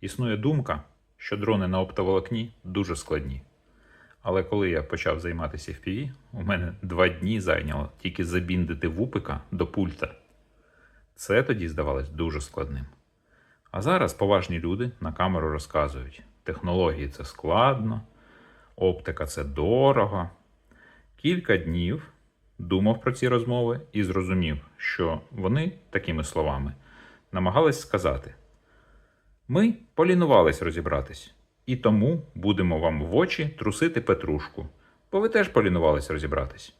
Існує думка, що дрони на оптоволокні дуже складні. Але коли я почав займатися FPV, у мене два дні зайняло тільки забіндити вупика до пульта. Це тоді здавалось дуже складним. А зараз поважні люди на камеру розказують: технології це складно, оптика це дорого. Кілька днів думав про ці розмови і зрозумів, що вони такими словами намагались сказати: ми полінувались розібратись, і тому будемо вам в очі трусити петрушку, бо ви теж полінувались розібратись.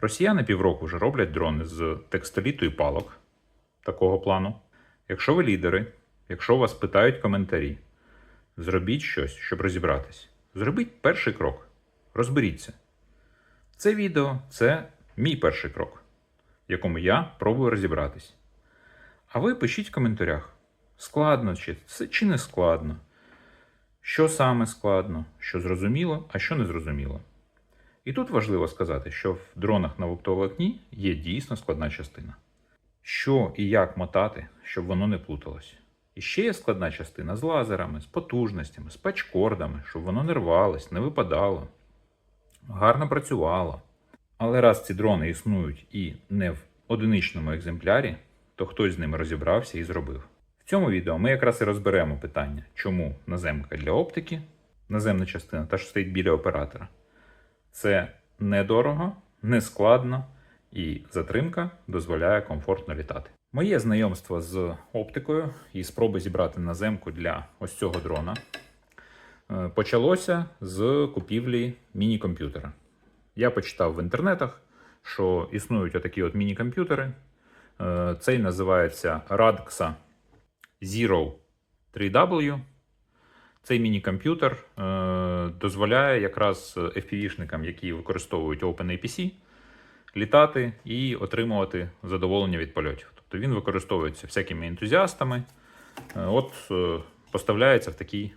Росіяни півроку вже роблять дрони з текстоліту і палок такого плану. Якщо ви лідери, якщо вас питають коментарі, зробіть щось, щоб розібратись. Зробіть перший крок. Розберіться. Це відео це мій перший крок, в якому я пробую розібратись. А ви пишіть в коментарях, складно чи, чи не складно, що саме складно, що зрозуміло, а що не зрозуміло. І тут важливо сказати, що в дронах на оптоволокні є дійсно складна частина. Що і як мотати, щоб воно не плуталось. І ще є складна частина з лазерами, з потужностями, з пачкордами, щоб воно не рвалось, не випадало, гарно працювало. Але раз ці дрони існують і не в одиничному екземплярі, то хтось з ними розібрався і зробив. В цьому відео ми якраз і розберемо питання, чому наземка для оптики, наземна частина, та що стоїть біля оператора. Це недорого, нескладно і затримка дозволяє комфортно літати. Моє знайомство з оптикою і спроби зібрати наземку для ось цього дрона е, почалося з купівлі міні-комп'ютера. Я почитав в інтернетах, що існують отакі от міні-комп'ютери. Е, Цей називається Radxa Zero 3W. Цей міні-комп'ютер е, дозволяє якраз FPV-шникам, які використовують OpenAPC, літати і отримувати задоволення від польотів. Тобто він використовується всякими ентузіастами. Е, От е, поставляється в такій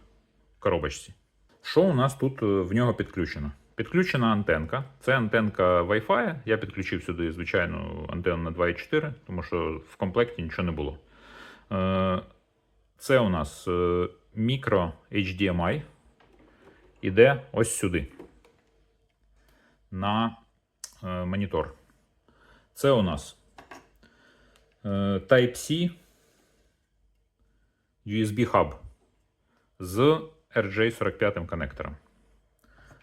коробочці. Що у нас тут е, в нього підключено? Підключена антенка. Це антенка Wi-Fi. Я підключив сюди звичайну антенну на 2.4, тому що в комплекті нічого не було. Е, Це у нас е, мікро HDMI. Іде ось сюди. На е, монітор. Це у нас е, Type-C USB Hub з RJ45 коннектором.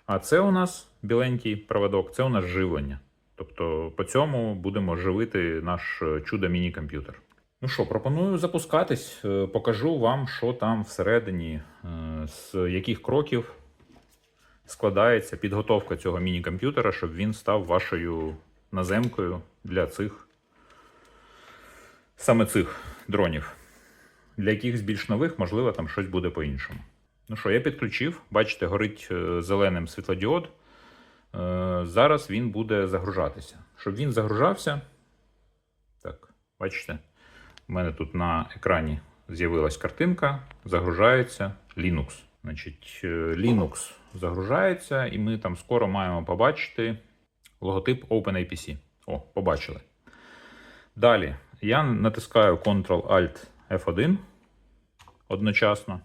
А це у нас біленький проводок, це у нас живлення. Тобто по цьому будемо живити наш чудо міні-комп'ютер. Ну що, пропоную запускатись. Е, Покажу вам, що там всередині, е, з яких кроків складається підготовка цього міні-комп'ютера, щоб він став вашою наземкою для цих саме цих дронів. Для якихось більш нових, можливо, там щось буде по-іншому. Ну що, я підключив, бачите, горить е, зеленим світлодіод. Зараз він буде загружатися. Щоб він загружався. Так, бачите, у мене тут на екрані з'явилась картинка, загружається Linux. Значить, е, Linux загружається, і ми там скоро маємо побачити логотип OpenAPC. О, побачили. Далі я натискаю Ctrl-Alt F1 одночасно.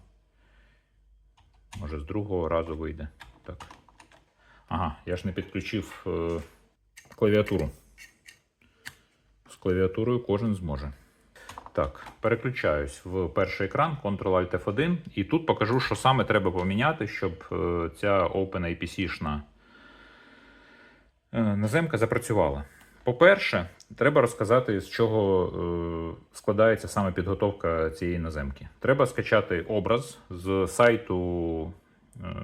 Може, з другого разу вийде. Так. Ага, я ж не підключив е, клавіатуру. З клавіатурою кожен зможе. Так, переключаюсь в перший екран, Ctrl-Alt F1, і тут покажу, що саме треба поміняти, щоб е, ця OpenAPC-шна е, наземка запрацювала. По-перше, треба розказати, з чого е, складається саме підготовка цієї наземки. Треба скачати образ з сайту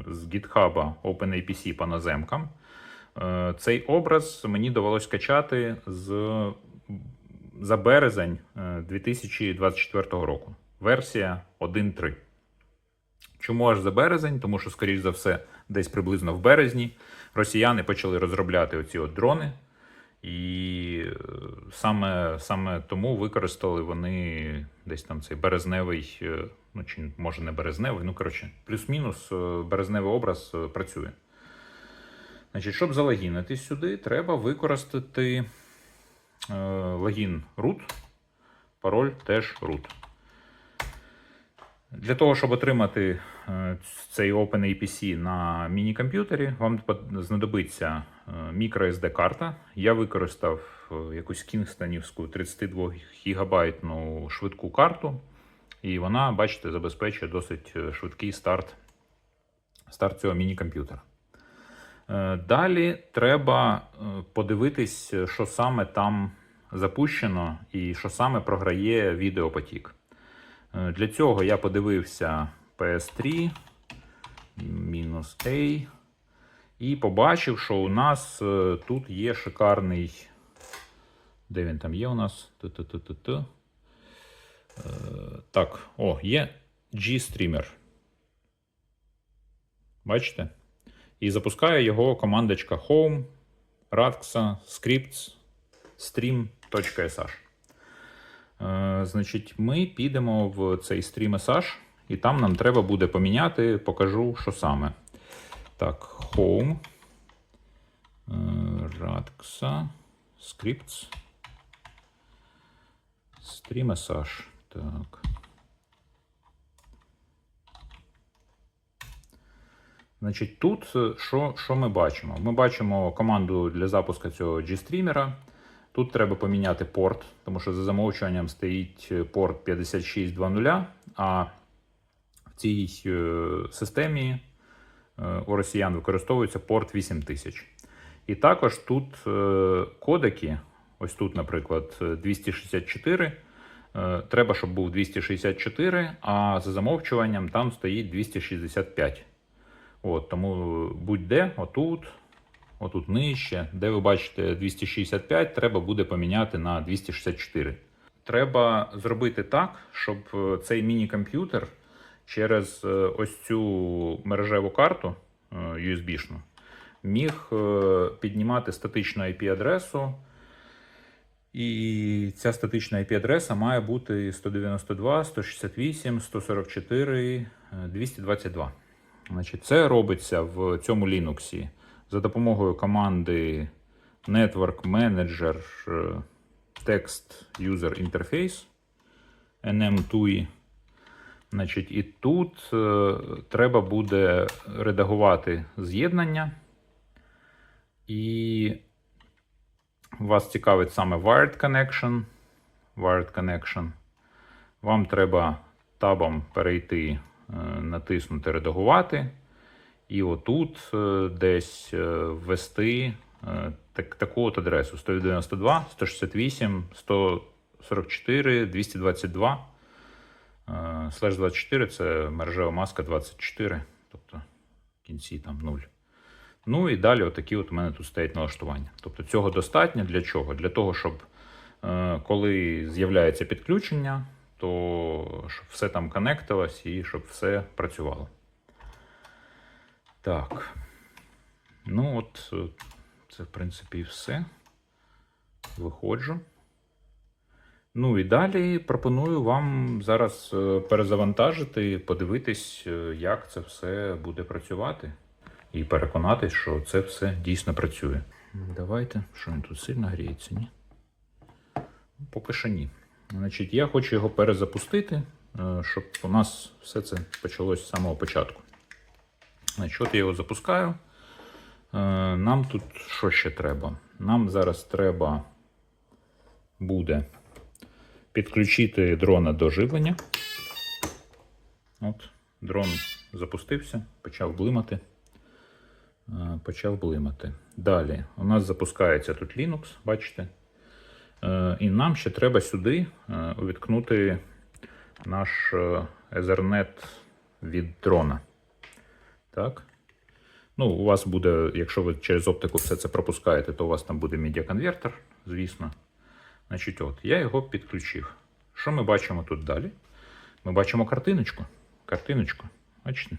з GitHub OpenAPC по наземкам. Цей образ мені довелось скачати з, за березень е, 2024 року. Версія 1.3. Чому аж за березень? Тому що, скоріш за все, десь приблизно в березні росіяни почали розробляти оці от дрони. І е, саме, саме тому використали вони десь там цей березневий, е, ну чи може не березневий, ну коротше, плюс-мінус е, березневий образ е, працює. Значить, щоб залогінитись сюди, треба використати е, логін root, пароль теж root. Для того, щоб отримати е, цей OpenAPC на міні-комп'ютері, вам знадобиться е, microSD карта. Я використав е, якусь кінгстонівську 32 гігабайтну швидку карту, і вона, бачите, забезпечує досить е, швидкий старт, старт цього міні-комп'ютера. Е, Далі треба е, подивитись, що саме там запущено і що саме програє відеопотік. Е, Для цього я подивився PS3 мінус A і побачив, що у нас тут є шикарний. Де він там є у нас? Ту-ту-ту-ту-ту. Е, Так, о, є G-Streamer. Бачите? І запускає його командочка Home, Radxa, Scripts, stream.sh. Е, Значить, ми підемо в цей stream.sh, і там нам треба буде поміняти, покажу, що саме. Так, Home, е, Radxa, Scripts, stream.sh. Так. Значить, тут е, що, що ми бачимо? Ми бачимо команду для запуску цього G-стрімера. Тут треба поміняти порт, тому що за замовчуванням стоїть е, порт 5620, а в цій е, системі у росіян використовується порт 8000. І також тут кодеки, ось тут, наприклад, е, 264. е, Треба, щоб був 264, а за замовчуванням там стоїть 265. От, тому будь-де, отут, отут нижче, де ви бачите 265, треба буде поміняти на 264. Треба зробити так, щоб е, цей міні-комп'ютер через е, ось цю мережеву карту USB-шну міг е, піднімати статичну IP-адресу. І ця статична IP-адреса має бути 192, 168, 144, е, 222. Значить, це робиться в цьому Linux за допомогою команди Network Manager е, Text User Interface NM2. Значить, і тут е, треба буде редагувати з'єднання. І вас цікавить саме Wired Connection. Wired Connection. Вам треба табом перейти, натиснути Редагувати. І отут е, десь е, ввести е, так, таку от адресу 192, 168, 144, 222. Е, Слеш 24 це мережева маска 24, тобто в кінці там 0. Ну і далі отакі от у мене тут стоять налаштування. Тобто цього достатньо для чого? Для того, щоб е, коли з'являється підключення, то щоб все там коннектилось і щоб все працювало. Так. Ну, от, е, це, в принципі, і все. Виходжу. Ну і далі пропоную вам зараз е, перезавантажити, подивитись, е, як це все буде працювати. І переконатись, що це все дійсно працює. Давайте, що він тут сильно гріється, ні? Поки що ні. Значить, я хочу його перезапустити, е, щоб у нас все це почалось з самого початку. Значить, от я його запускаю. Е, Нам тут що ще треба? Нам зараз треба буде підключити дрона до живлення. От, дрон запустився, почав блимати. Е, Почав блимати. Далі у нас запускається тут Linux, бачите? Е, І нам ще треба сюди е, увіткнути наш е, Ethernet від дрона. Так. Ну, у вас буде, якщо ви через оптику все це пропускаєте, то у вас там буде медіаконвертер, звісно. Значить, от, я його підключив. Що ми бачимо тут далі? Ми бачимо картиночку. Картиночку. Бачите?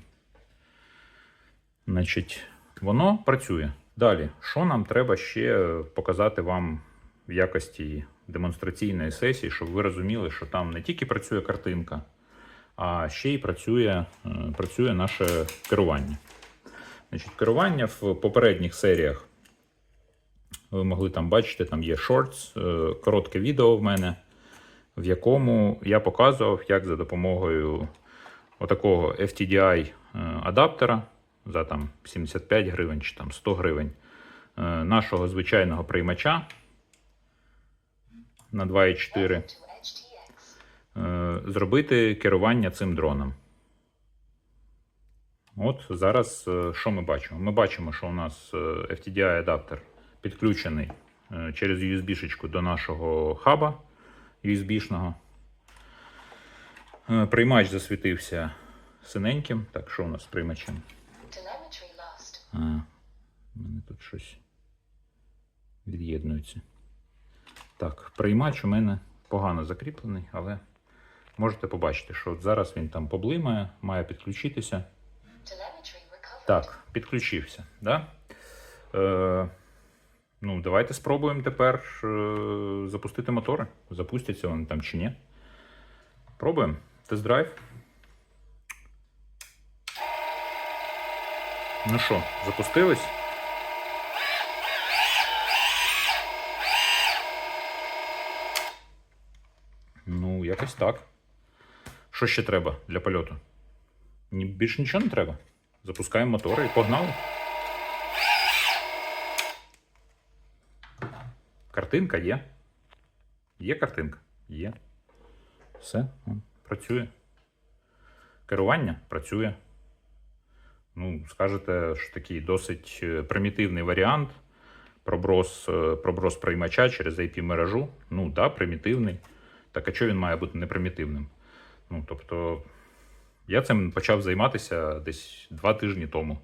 Значить, воно працює. Далі, що нам треба ще показати вам в якості демонстраційної сесії, щоб ви розуміли, що там не тільки працює картинка, а ще й працює, е, працює наше керування. Значить, керування в попередніх серіях ви могли там бачити, там є shorts, е, коротке відео в мене, в якому я показував, як за допомогою отакого FTDI е, за там 75 гривень чи там 100 гривень нашого звичайного приймача на 2,4 е, зробити керування цим дроном. От зараз е, що ми бачимо? Ми бачимо, що у нас е, FTDI адаптер підключений через USB-шечку до нашого хаба USB-шного. Приймач засвітився синеньким. Так, що у нас з приймачем? А, у мене тут щось від'єднується. Так, приймач у мене погано закріплений, але можете побачити, що от зараз він там поблимає, має підключитися. Так, підключився. Да? Е, ну, давайте спробуємо тепер е, запустити мотори. Запустяться вони там чи ні. Пробуємо. Тест-драйв. Ну що, запустились? Ну, якось так. Що ще треба для польоту? Більше нічого не треба. Запускаємо мотори і погнали. Картинка є. Є картинка? Є. Все, працює. Керування працює. Ну, скажете, що такий досить е, примітивний варіант. Проброс, е, проброс приймача через IP-мережу. Ну, так, да, примітивний. Так а чого він має бути непримітивним? Ну, тобто, я цим почав займатися десь два тижні тому.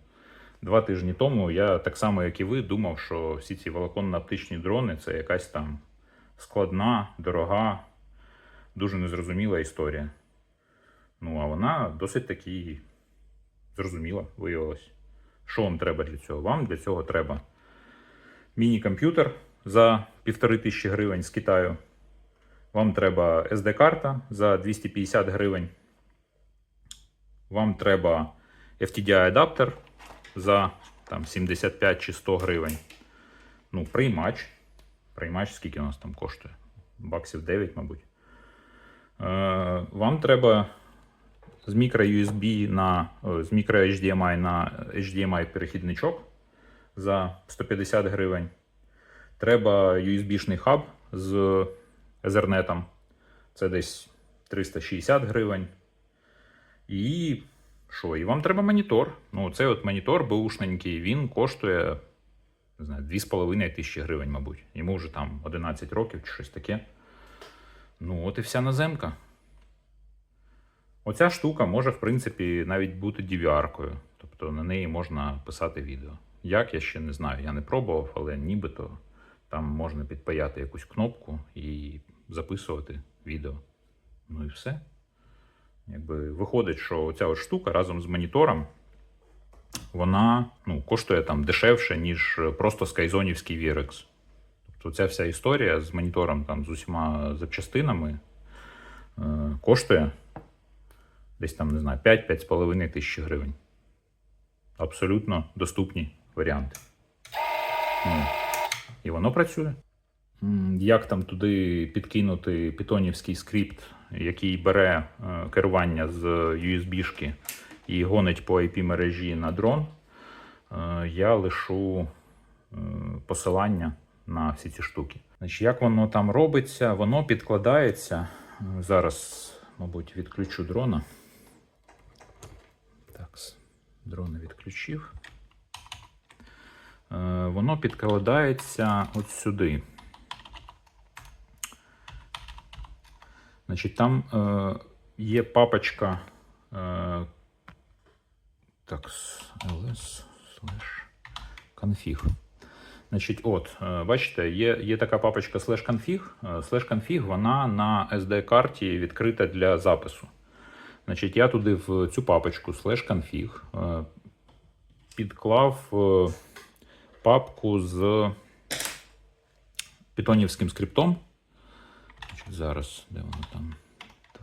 Два тижні тому я так само, як і ви, думав, що всі ці волоконно-оптичні дрони це якась там складна, дорога, дуже незрозуміла історія. Ну, а вона досить таки зрозуміла, виявилась. Що вам треба для цього? Вам для цього треба міні-комп'ютер за півтори тисячі гривень з Китаю. Вам треба SD-карта за 250 гривень. Вам треба FTDI-адаптер за там, 75 чи 100 гривень. Ну, приймач. Приймач, скільки у нас там коштує? Баксів 9, мабуть. Е, вам треба з мікро-USB на о, з на HDMI перехідничок за 150 гривень. Треба USB-шний хаб з Ethernet. Це десь 360 гривень. І що? І вам треба монітор. Ну, цей от монітор беушненький, він коштує не знаю, 2,5 тисячі гривень, мабуть. Йому вже там 11 років чи щось таке. Ну, от і вся наземка. Оця штука може, в принципі, навіть бути DVR-кою. Тобто на неї можна писати відео. Як, я ще не знаю, я не пробував, але нібито там можна підпаяти якусь кнопку і записувати відео. Ну і все. Якби виходить, що ця от штука разом з монітором, вона ну, коштує там дешевше, ніж просто скайзонівський VRX. Тобто ця вся історія з монітором там, з усіма запчастинами е, коштує десь там, не знаю, 5-5,5 тисяч гривень. Абсолютно доступні варіанти. Ну, і воно працює. Як там туди підкинути питонівський скрипт, який бере е, керування з USB-шки і гонить по IP-мережі на дрон, е, я лишу е, посилання на всі ці штуки. Значить, як воно там робиться? Воно підкладається. Е, Зараз, мабуть, відключу дрона. Так, дрона відключив. Е, Воно підкладається от сюди. Значить, там е, є папочка. Е, так, ls slash config. Значить, от, е, бачите, є, є така папочка slash config. Slash config вона на SD-карті відкрита для запису. Значить, я туди в цю папочку slash config е, підклав е, папку з питонівським скриптом. Зараз, де воно там?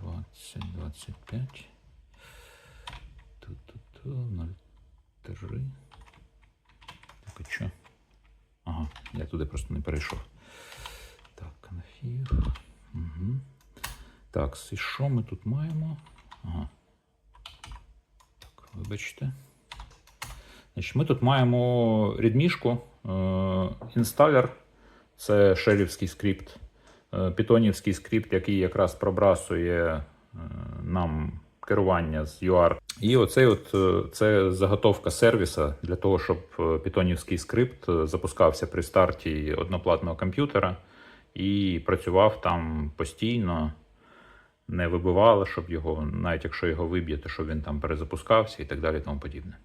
20, 25. Ту-ту-ту, 03. Так, а що? Ага, я туди просто не перейшов. Так, конфіг. Угу. Так, і що ми тут маємо? Ага. Так, Вибачте. Значить, ми тут маємо рідмішку, е, інсталер, це шелівський скрипт, е, питонівський скрипт, який якраз пробрасує е, нам керування з UART. І оцей от е, це заготовка сервіса для того, щоб питонівський скрипт запускався при старті одноплатного комп'ютера і працював там постійно не вибивало, щоб його, навіть якщо його виб'єте, щоб він там перезапускався і так далі, тому подібне.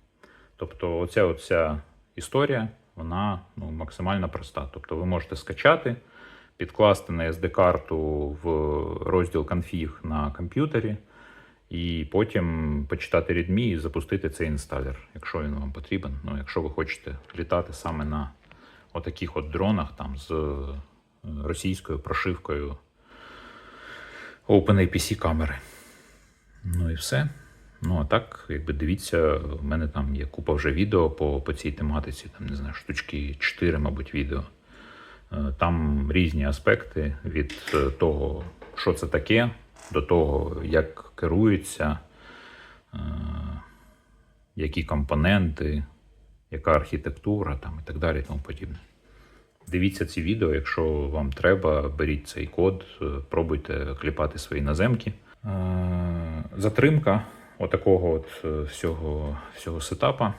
Тобто, оця оця історія, вона ну, максимально проста. Тобто, ви можете скачати, підкласти на SD-карту в розділ конфіг на комп'ютері, і потім почитати README і запустити цей інсталер, якщо він вам потрібен. Ну, якщо ви хочете літати саме на отаких от дронах там з е, російською прошивкою OpenAPC камери. Ну і все. Ну, а так, якби дивіться, в мене там є купа вже відео по, по цій тематиці, там, не знаю, штучки 4, мабуть, відео. Е, Там різні аспекти від е, того, що це таке, до того, як керується, е, які компоненти, яка архітектура там, і так далі, і тому подібне. Дивіться ці відео, якщо вам треба, беріть цей код, пробуйте кліпати свої наземки. Затримка отакого от всього, всього сетапа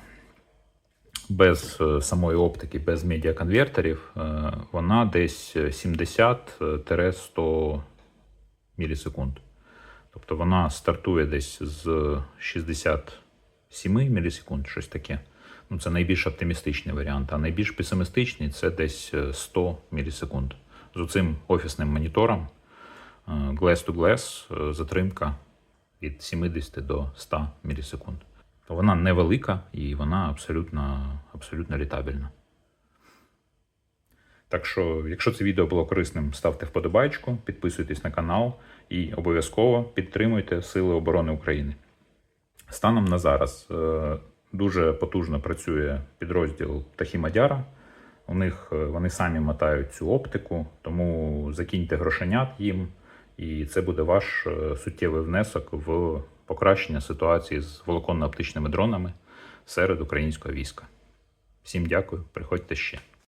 без е, самої оптики, без медіаконвертерів, е, вона десь 70-100 мілісекунд. Тобто вона стартує десь з 67 мілісекунд, щось таке. Ну, це найбільш оптимістичний варіант, а найбільш песимістичний це десь е, 100 мілісекунд. З цим офісним монітором е, Glass to Glass е, затримка від 70 до 100 мілісекунд. То вона невелика і вона абсолютно, абсолютно літабельна. Так що, якщо це відео було корисним, ставте вподобайку, підписуйтесь на канал і обов'язково підтримуйте Сили оборони України. Станом на зараз е, дуже потужно працює підрозділ Тахімадяра. У них е, вони самі мотають цю оптику, тому закиньте грошенят їм, і це буде ваш е, суттєвий внесок в покращення ситуації з волоконно-оптичними дронами серед українського війська. Всім дякую, приходьте ще.